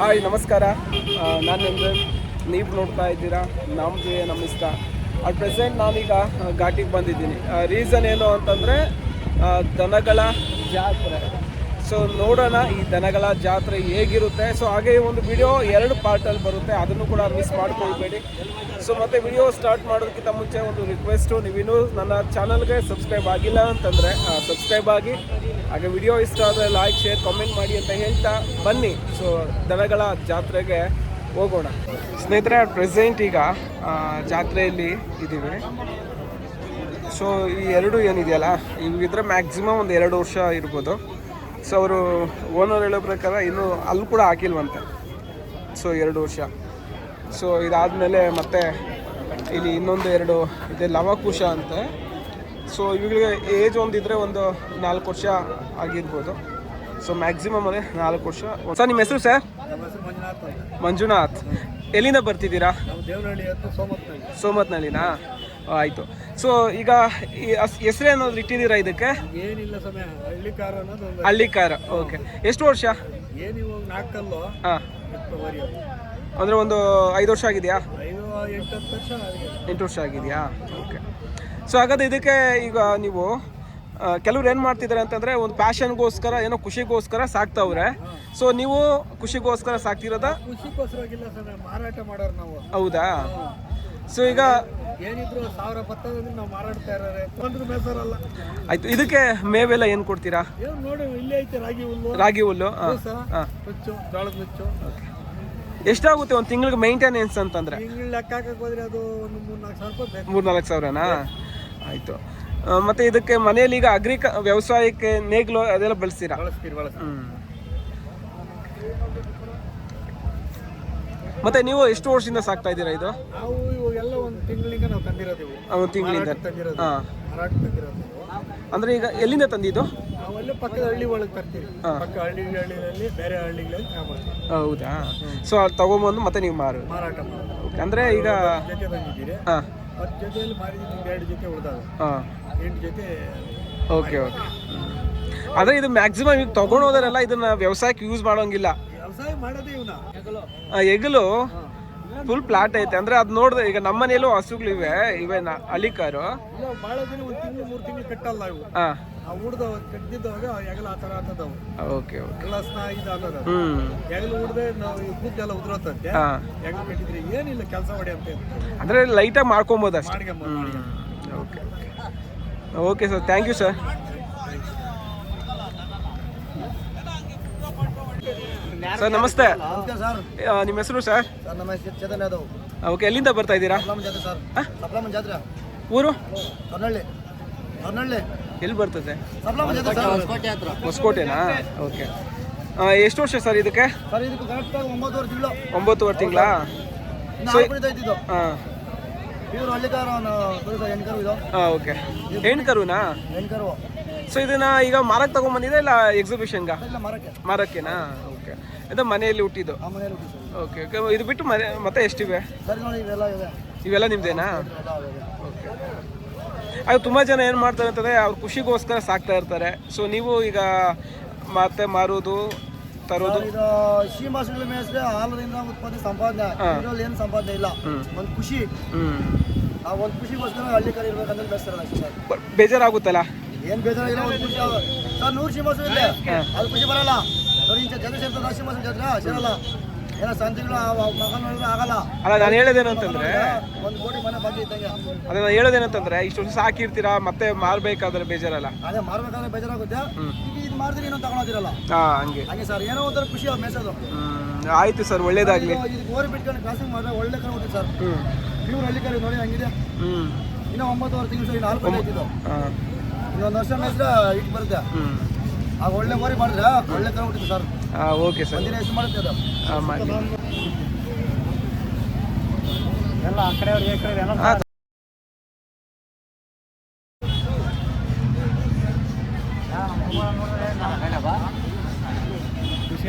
Hi, ನಮಸ್ಕಾರ. ನಾನು ನಿಮ್ದು ನೀವು ನೋಡ್ತಾ ಇದ್ದೀರಾ? ನಮ್ಮ ಜೀವ ನಮ್ಮ ಇಷ್ಟ. ಅಟ್ ಪ್ರೆಸೆಂಟ್ ನಾನೀಗ ಘಾಟಿಗೆ ಬಂದಿದ್ದೀನಿ. ರೀಸನ್ ಏನು ಅಂತಂದರೆ ದನಗಳ ಜಾತ್ರೆ. ಸೊ ನೋಡೋಣ ಈ ದನಗಳ ಜಾತ್ರೆ ಹೇಗಿರುತ್ತೆ. ಸೊ ಹಾಗೆ ಒಂದು ವಿಡಿಯೋ ಎರಡು ಪಾರ್ಟಲ್ಲಿ ಬರುತ್ತೆ. ಅದನ್ನು ಕೂಡ ಮಿಸ್ ಮಾಡ್ಕೊಳ್ಬೇಡಿ. ಸೊ ಮತ್ತೆ ವಿಡಿಯೋ ಸ್ಟಾರ್ಟ್ ಮಾಡೋದಕ್ಕಿಂತ ಮುಂಚೆ ಒಂದು ರಿಕ್ವೆಸ್ಟು ನೀವಿನ್ನೂ ನನ್ನ ಚಾನಲ್ಗೆ ಸಬ್ಸ್ಕ್ರೈಬ್ ಆಗಿಲ್ಲ ಅಂತಂದರೆ ಸಬ್ಸ್ಕ್ರೈಬ್ ಆಗಿ. ಹಾಗೆ ವಿಡಿಯೋ ಇಷ್ಟ ಆದರೆ ಲೈಕ್ ಶೇರ್ ಕಾಮೆಂಟ್ ಮಾಡಿ ಅಂತ ಹೇಳ್ತಾ ಬನ್ನಿ. ಸೊ ದನಗಳ ಜಾತ್ರೆಗೆ ಹೋಗೋಣ. ಸ್ನೇಹಿತರೆ ಪ್ರೆಸೆಂಟ್ ಈಗ ಜಾತ್ರೆಯಲ್ಲಿ ಇದ್ದೀವಿ. ಸೊ ಈ ಎರಡು ಏನಿದೆಯಲ್ಲ ಇವಿದ್ರೆ ಮ್ಯಾಕ್ಸಿಮಮ್ ಒಂದು ಎರಡು ವರ್ಷ ಇರ್ಬೋದು. ಸೊ ಅವರು ಓನರ್ ಹೇಳೋ ಪ್ರಕಾರ ಇನ್ನೂ ಅಲ್ಲಿ ಕೂಡ ಹಾಕಿಲ್ವಂತೆ. ಸೊ ಎರಡು ವರ್ಷ. ಸೊ ಇದಾದಮೇಲೆ ಮತ್ತೆ ಇಲ್ಲಿ ಇನ್ನೊಂದು ಎರಡು, ಇದೆ ಲವಕುಶ ಅಂತೆ. ಸೊ ಇವುಗಳಿಗೆ ಏಜ್ ಒಂದಿದ್ರೆ ಒಂದು ನಾಲ್ಕು ವರ್ಷ ಆಗಿರ್ಬೋದು. ಸೊ ಮ್ಯಾಕ್ಸಿಮಮ್ ಅದೇ ನಾಲ್ಕು ವರ್ಷ. ಸರ್ ನಿಮ್ಮ ಹೆಸರು ಸರ್ ಮಂಜುನಾಥ್. ಎಲ್ಲಿಂದ ಬರ್ತಿದ್ದೀರಾ? ಸೋಮತ್ನಳ್ಳಿನಾ? ಆಯಿತು. ಸೊ ಈಗ ಹೆಸರು ಏನಾದ್ರು ಇಟ್ಟಿದ್ದೀರಾ ಇದಕ್ಕೆ? ಹಳ್ಳಿ ಕಾರ ಓಕೆ ಎಷ್ಟು ವರ್ಷ? ಹಾಂ. ಅಂದರೆ ಒಂದು ಐದು ವರ್ಷ ಆಗಿದೆಯಾ? ಎಂಟು ವರ್ಷ. ಎಂಟು ವರ್ಷ ಆಗಿದೆಯಾ? ಓಕೆ ಸೊ ಹಾಗಾದ್ರೆ ಇದಕ್ಕೆ ಈಗ ನೀವು ಕೆಲವ್ರು ಏನು ಮಾಡ್ತಿದ್ದಾರೆ ಅಂತಂದರೆ ಒಂದು ಪ್ಯಾಷನ್ಗೋಸ್ಕರ ಏನೋ ಖುಷಿಗೋಸ್ಕರ ಸಾಕ್ತಾವ್ರೆ. ಸೊ ನೀವು ಖುಷಿಗೋಸ್ಕರ ಸಾಕ್ತಿರೋದ? ಖುಷಿಗೋಸ್ಕರವಾಗಿಲ್ಲ ಸರ್ ಮಾರಾಟ ಮಾಡೋರು ನಾವು. ಹೌದಾ? ಸೊ ಈಗ ಏನಿದ್ರು ಸಾವಿರ ಭತ್ತದಲ್ಲಿ ನಾವು ಮಾರಾಡ್ತಾ ಇರೋರೆ. ಬಂದ್ರು ಬೇಸರಲ್ಲ. ಆಯ್ತು ಇದಕ್ಕೆ ಮೇವೆಲ್ಲ ಏನು ಕೊಡ್ತೀರಾ? ಏನು ನೋಡಿ ಇಲ್ಲೇ ಐತೆ ರಾಗಿ ಹುಲ್ಲು. ರಾಗಿ ಹುಲ್ಲು ಹಾಂ ಜೋಳದ ನುಚ್ಚು. ಎಷ್ಟಾಗುತ್ತೆ ಒಂದು ತಿಂಗಳಿಗೆ ಮೇಂಟೆನೆನ್ಸ್ ಅಂತಂದರೆ? ಮೂರು ನಾಲ್ಕು ಸಾವಿರನಾ? ಆಯಿತು. ಮತ್ತು ಇದಕ್ಕೆ ಮನೆಯಲ್ಲಿ ಈಗ ಅಗ್ರಿಕ ವ್ಯವಸಾಯಕ್ಕೆ ನೇಗ್ಲು ಅದೆಲ್ಲ ಬಳಸ್ತೀರಾ? ಹ್ಮ್. ಮತ್ತೆ ನೀವು ಎಷ್ಟು ವರ್ಷದಿಂದ ಸಾಕ್ತಾ ಇದ್ದೀರಾ ಇದು? ಒಂದು ತಿಂಗಳಿಂದ ಹಾಂ. ಅಂದರೆ ಈಗ ಎಲ್ಲಿಂದ ತಂದಿದ್ದು? ನಾವಲ್ಲೇ ಪಕ್ಕದ ಹಳ್ಳಿ ಒಳಗೆ ತರ್ತೀವಿ ಹಾ. ಪಕ್ಕ ಹಳ್ಳಿ ಹಳ್ಳಿಗಳಲ್ಲಿ ಬೇರೆ ಹಳ್ಳಿಗಳಲ್ಲಿ ತಗೊಂಡ್ಬರ್ತೀವಿ ಹೌದಾ? ಸೊ ಅಲ್ಲಿ ತಗೊಂಬಂದು ಮತ್ತೆ ನೀವು ಮಾರು ಮಾರಾಟ ಮಾಡೋದು ಅಂದರೆ ಈಗ ಜೊತೆ ಬಂದಿದ್ದೀರಿ. ಹಾಂ. ಹತ್ತು ಜೊತೆಯಲ್ಲಿ ಮಾರಿದ್ರೆ ಎರಡು ಜೊತೆ ಉಳಿದಾವೆ ಹಾಂ. ಎಂಟು ಜೊತೆ ಓಕೆ ಓಕೆ ಅದೇ ಇದು ಮ್ಯಾಕ್ಸಿಮಮ್ ಈಗ ತೊಗೊಂಡೋದರೆಲ್ಲ ಇದನ್ನ ವ್ಯವಸಾಯಕ್ಕೆ ಯೂಸ್ ಮಾಡೋಂಗಿಲ್ಲ. ವ್ಯವಸಾಯ ಮಾಡೋದೇ ಇವನ. ಆ, ಎಗಲು ಫುಲ್ ಪ್ಲಾಟ್ ಐತೆ. ಅಂದ್ರೆ ಅದ್ ನೋಡಿದ್ರೆ ಈಗ ನಮ್ಮನೇಲೂ ಮನೆಯಲ್ಲೂ ಹಸುಗಳಿವೆ ಇವೆ ನಾ ಹಳ್ಳಿಕಾರು ಇಲ್ಲ ಭಾಳ ದಿನ ಒಂದು ತಿಂಗಳು ಮೂರು ತಿಂಗಳು ಕಟ್ಟಲ್ಲ ಇವು. ಹಾಂ. ಆ ಉಡ್ದವ ಕಟ್ಟಿದ್ದವಾಗ ಹೆಗಲ ಆ ಥರ ಅಂತದವು ಓಕೆ ಓಕೆ. ಎಲ್ಲ ಸ್ನಾ ಇದು ಅನ್ನೋದು ಹೆಗಲು ಉಡ್ದೆ ನಾವು ಈ ಕೂದಲೆಲ್ಲ ಉದುರೋತಂತೆ ಹಾಂ. ಎಗಲು ಕಟ್ಟಿದ್ರೆ ಏನಿಲ್ಲ ಕೆಲಸ ಮಾಡಿ ಅಂತ ಅಂದರೆ ಲೈಟಾಗಿ ಮಾಡ್ಕೊಬೋದು ಅಷ್ಟೇ. Okay okay. Sir thank you sir sir. ನಮಸ್ತೆ ನಿಮ್ಮ ಹೆಸರು ಸರ್? ನಮ್ಮ ಹೆಸರು ಚೇತನ್ ಯಾದವ್. ಓಕೆ ಎಲ್ಲಿಂದ ಬರ್ತಾ ಇದ್ದೀರಾ? ಊರು? ಹೊನ್ನಳ್ಳಿ ಹೊನ್ನಳ್ಳಿ ಎಲ್ಲಿ ಬರ್ತದೆ? ಹೊಸಕೋಟೆನಾ? ಓಕೆ. ಎಷ್ಟು ವರ್ಷ ಸರ್ ಇದಕ್ಕೆ? ಒಂಬತ್ತು ವರ್ಷ ಕರೆಕ್ಟಾಗಿ ಒಂಬತ್ತುವರೆ ತಿಂಗಳು. ಹಾಂ. ಓಕೆ. ಹೆಣ್ಣು ಕರುನಾ ಸೊ ಇದನ್ನ ಈಗ ಮಾರಕ್ಕೆ ತಗೊಂಬಂದಿದೆ ಇಲ್ಲ ಎಕ್ಸಿಬಿಷನ್ಗ ಇಲ್ಲ ಮರಕ್ಕೆ. ಮಾರಕ್ಕೆನಾ? ಓಕೆ. ಇದು ಮನೆಯಲ್ಲಿ ಹುಟ್ಟಿದ್ದು? ಆ ಮನೆಯಲ್ಲಿ ಹುಟ್ಟಿದ್ದು. Okay okay. ಇದು ಬಿಟ್ಟು ಮನೆ ಮತ್ತೆ ಎಷ್ಟಿವೆ? ಸರಿ ನೋಡಿ ಇವೆಲ್ಲ ನಿಮ್ದೇನಾ? ಇವೆ. ಅದು ತುಂಬ ಜನ ಏನು ಮಾಡ್ತಾರೆ ಅಂತಂದರೆ ಅವ್ರ ಖುಷಿಗೋಸ್ಕರ ಸಾಕ್ತಾ ಇರ್ತಾರೆ. ಸೊ ನೀವು ಈಗ ಮತ್ತೆ ಮಾರೋದು ತರೋದು? ಇದು ಶ್ರೀಮಾಸಗಳ ಮೇಸ್ರೆ ಹಾಲದಿಂದ ಉತ್ಪತ್ತಿ ಸಂಪಾದನೆ. ಇದರಲ್ಲಿ ಏನು ಸಂಪಾದನೆ ಇಲ್ಲ. ಒಂದು ಖುಷಿ. ಆ ಒಂದು ಖುಷಿಗೋಸ್ಕರ ಹಳ್ಳಿ ಕಡೆ ಇರ್ಬೇಕಂದ್ರೆ ಬೆಳೆಸ್ತಾರೆ ಅಷ್ಟೇ ಬೇಜಾರಾಗುತ್ತಲ್ಲ? ಏನು ಬೇಜಾರಾಗಿಲ್ಲ ಒಂದು ಖುಷಿ ಸರ್ ನೂರು ಶ್ರೀಮಾಸ ಇದೆ ಅದು ಖುಷಿ ಬರಲ್ಲ. ನೋಡಿ ಇಂಥ ಜನ ಸೇರ್ತಾರೆ ಶ್ರೀಮಾಸ ಜಾತ್ರೆ ಸೇರಲ್ಲ ಏನೋ ಸಂತಿಗಳು ಮಗ ನೋಡಿದ್ರೆ ಆಗಲ್ಲ. ಅಲ್ಲ ನಾನು ಹೇಳೋದೇನಂತಂದರೆ ಒಂದು ಕೋಟಿ ಮನೆ ಬಾಕಿ ಇದ್ದಂಗೆ ಅದೇ ನಾನು ಹೇಳೋದೇನಂತಂದ್ರೆ ಇಷ್ಟು ವರ್ಷ ಸಾಕಿರ್ತೀರಾ ಮತ್ತೆ ಮಾರಬೇಕಾದ್ರೆ ಬೇಜಾರಲ್ಲ? ಅದೇ ಮಾರ್ಬೇಕಾದ್ರೆ ಬೇಜಾರಾಗುತ್ತೆ. ಇದು ಮಾರಿದ್ರೆ ಏನೋ ತಗೊಳೋದಿರಲ್ಲ. ಹಾಂ ಹಂಗೆ. ಹಂಗೆ ಸರ್ ಏನೋ ಒಂಥರ ಖುಷಿ ಅವ್ರು ಮೇಸೋದು ಹ್ಮ್, ಆಯ್ತು ಸರ್ ಒಳ್ಳೇದಾಗಲಿ. ಇದು ಗೋರಿ ಬಿಟ್ಕೊಂಡು ಕ್ರಾಸಿಂಗ್ ಮಾಡಿದ್ರೆ ಒಳ್ಳೆ ಕಡೆ ಹುಟ್ಟಿ ಸರ್. ಪ್ಯೂರ್ ಹಳ್ಳಿ ಕಡೆ ನೋಡಿ ಹಂಗಿದೆ. ಇನ್ನೂ ಒಂಬತ್ತುವರೆ ತಿಂಗಳು ನಾಲ್ಕು ಆಯ್ತಿದ್ದು ಹಾಂ. ಇನ್ನೊಂದು ವರ್ಷ ಮೇಸ್ರೆ ಇಟ್ಟು ಬರುತ್ತೆ. ಆಗ ಒಳ್ಳೆ ಗೋರಿ ಮಾಡಿದ್ರೆ ಒಳ್ಳೆ ಕಡೆ ಸರ್. ಹಾಂ ಓಕೆ ಸರ್ ಎಲ್ಲ ಆ ಕಡೆ ಈ ಕಡೆ ಎಲ್ಲ ಖುಷಿ